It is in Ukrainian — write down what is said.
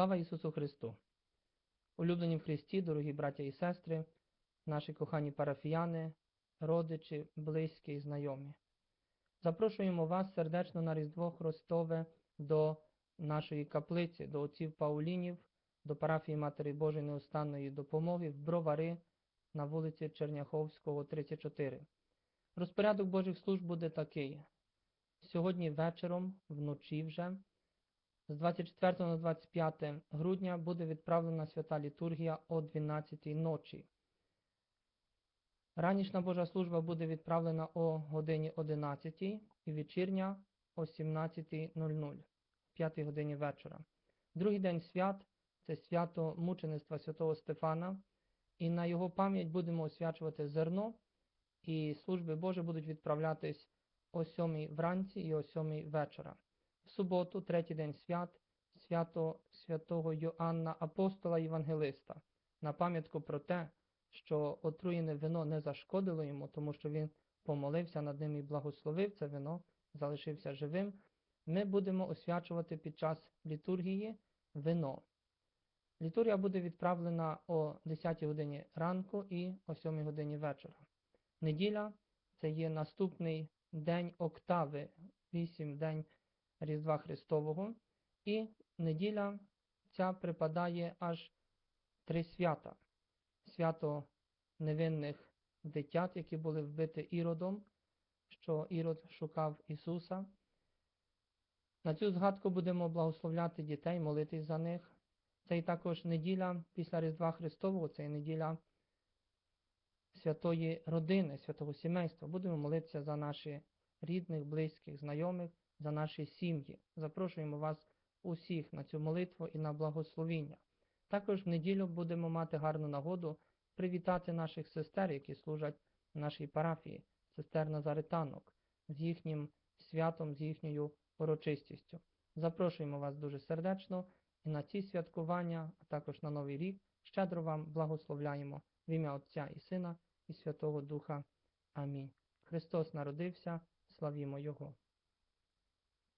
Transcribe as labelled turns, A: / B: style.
A: Слава Ісусу Христу! Улюблені в Христі, дорогі браття і сестри, наші кохані парафіяни, родичі, близькі і знайомі. Запрошуємо вас сердечно на Різдво Христове до нашої каплиці, до отців Паулінів, до парафії Матері Божої Неустанної допомоги в Бровари на вулиці Черняховського, 34. Розпорядок Божих служб буде такий. Сьогодні вечором, вночі вже, з 24 на 25 грудня буде відправлена свята літургія о 12 ночі. Ранішна Божа служба буде відправлена о годині 11 і вечірня о 17.00, 5 годині вечора. Другий день свят це свято мучеництва святого Стефана, і на його пам'ять будемо освячувати зерно, і служби Божі будуть відправлятись о 7 вранці і о 7 вечора. Суботу, третій день свят, свято святого Йоанна Апостола Євангелиста, на пам'ятку про те, що отруєне вино не зашкодило йому, тому що він помолився над ним і благословив це вино, залишився живим. Ми будемо освячувати під час літургії вино. Літургія буде відправлена о 10 годині ранку і о 7 годині вечора. Неділя це є наступний день октави, 8 день Різдва Христового, і неділя ця припадає аж три свята. Свято невинних дитят, які були вбиті Іродом, що Ірод шукав Ісуса. На цю згадку будемо благословляти дітей, молитись за них. Це і також неділя після Різдва Христового, це і неділя святої родини, святого сімейства. Будемо молитися за наших рідних, близьких, знайомих, за наші сім'ї. Запрошуємо вас усіх на цю молитву і на благословіння. Також в неділю будемо мати гарну нагоду привітати наших сестер, які служать в нашій парафії, сестер Назаританок, з їхнім святом, з їхньою урочистістю. Запрошуємо вас дуже сердечно і на ці святкування, а також на Новий рік. Щедро вам благословляємо в ім'я Отця і Сина і Святого Духа. Амінь. Христос народився, славімо Його.